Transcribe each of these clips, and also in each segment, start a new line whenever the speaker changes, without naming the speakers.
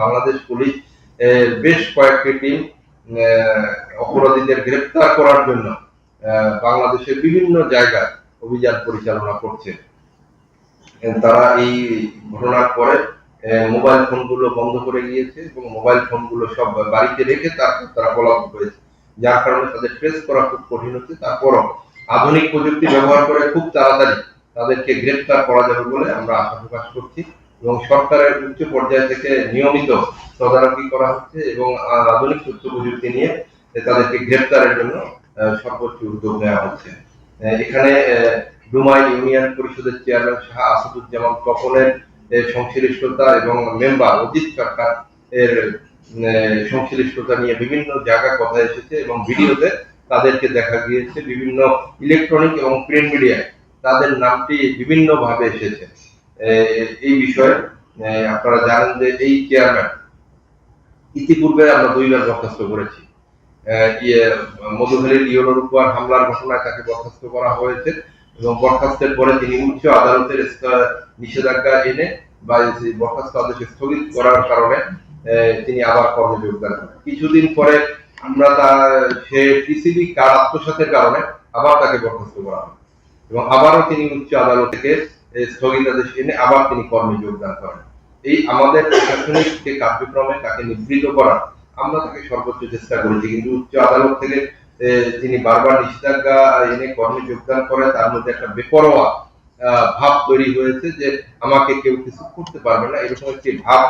Bangladesh police বেশ কয়েকটি team অপরাধীদের গ্রেপ্তার করার জন্য বাংলাদেশের বিভিন্ন জায়গায় অভিযান পরিচালনা করছে। তারা এই ঘটনার পরে মোবাইল ফোনগুলো বন্ধ করে গিয়েছে এবং মোবাইল ফোনগুলো সব বাড়িতে রেখে তারপর তারা পলাতক হয়েছে যার কারণে তাদের ট্রেস করা খুব কঠিন হচ্ছে। তারপরও আধুনিক প্রযুক্তি ব্যবহার করে খুব তাড়াতাড়ি তাদেরকে গ্রেপ্তার করা যাবে বলে আমরা আশা প্রকাশ করছি এবং সরকারের উচ্চ পর্যায় থেকে নিয়মিত তদারকি করা হচ্ছে এবং আধুনিক তথ্য প্রযুক্তি নিয়ে তাদেরকে গ্রেপ্তারের জন্য সর্বোচ্চ উদ্যোগ নেওয়া হচ্ছে। এখানে ডুমাই ইউনিয়ন পরিষদের চেয়ারম্যান শাহ আসাদুজ্জামান তপনের সংশ্লিষ্টতা এবং মেম্বার অজিত সরকার এর সংশ্লিষ্টতা নিয়ে বিভিন্ন জায়গা কথা এসেছে এবং ভিডিওতে তাদেরকে দেখা গিয়েছে। বিভিন্ন ইলেকট্রনিক এবং প্রিন্ট মিডিয়ায় তাদের নামটি বিভিন্ন ভাবে এসেছে এই বিষয়ে আপনারা জানেন যে এই চেয়ারম্যান ইতিপূর্বে আমরা দুইবার বরখাস্ত করেছি। ইয়ে, মধুখালীর ইউনোর উপর হামলার ঘটনায় তাকে বরখাস্ত করা হয়েছে এবং বরখাস্তের পরে তিনি উচ্চ আদালতের নিষেধাজ্ঞা এনে বা বরখাস্ত আদেশ স্থগিত করার কারণে তিনি আবার কর্মে যোগদান করেন কিছুদিন পরে আমরা তার সে পিসিবি কার্ড আত্মসাতের কারণে আবার তাকে বরখাস্ত করা হয়। এবং আবারও তিনি উচ্চ আদালত থেকে স্থগিতাদেশ এনে আবার তিনি কর্মে যোগদান করেন। এই আমাদের প্রশাসনিক যে কার্যক্রমে তাকে নিবৃত করা, আমরা তাকে সর্বোচ্চ চেষ্টা করেছি, কিন্তু উচ্চ আদালত থেকে তিনি বারবার নিষেধাজ্ঞা এনে কর্মে যোগদান করে, তার মধ্যে একটা বেপরোয়া ভাব তৈরি হয়েছে যে আমাকে কেউ কিছু করতে পারবে না। এরকম একটি ভাব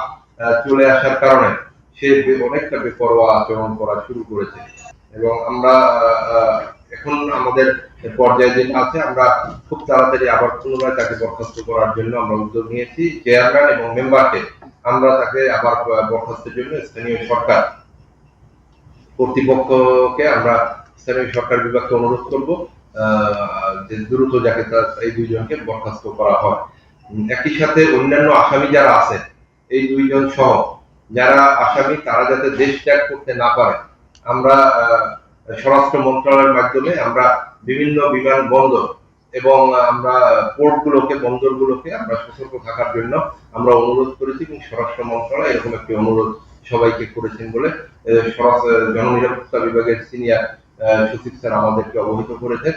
চলে আসার কারণে সে অনেকটা বেপরোয়া আচরণ করা শুরু করেছে। এবং আমরা এখন আমাদের পর্যায়ে যেটা আছে, আমরা খুব তাড়াতাড়ি আবার পুনরায় তাকে বরখাস্ত করার জন্য আমরা উদ্যোগ নিয়েছি। চেয়ারম্যান এবং মেম্বারকে আমরা তাকে আবার বরখাস্তের জন্য স্থানীয় সরকার কর্তৃপক্ষকে আমরা স্থানীয় সরকার বিভাগকে অনুরোধ করব যে দ্রুত যাকে তার এই দুইজনকে বরখাস্ত করা হয়। একই সাথে অন্যান্য আসামি যারা আছে, এই দুইজন সহ, যারা আসামি, তারা যাতে দেশ ত্যাগ করতে না পারে, আমরা স্বরাষ্ট্র মন্ত্রণালয়ের মাধ্যমে আমরা বিভিন্ন বিমান বন্দর এবং আমরা পোর্টগুলোকে, বন্দরগুলোকে আমরা সতর্ক থাকার জন্য আমরা অনুরোধ করেছি এবং স্বরাষ্ট্র মন্ত্রণালয় এরকম একটি অনুরোধ সবাইকে করেছেন বলে জননিরাপত্তা বিভাগের সিনিয়র সচিব স্যার আমাদেরকে অবহিত করেছেন।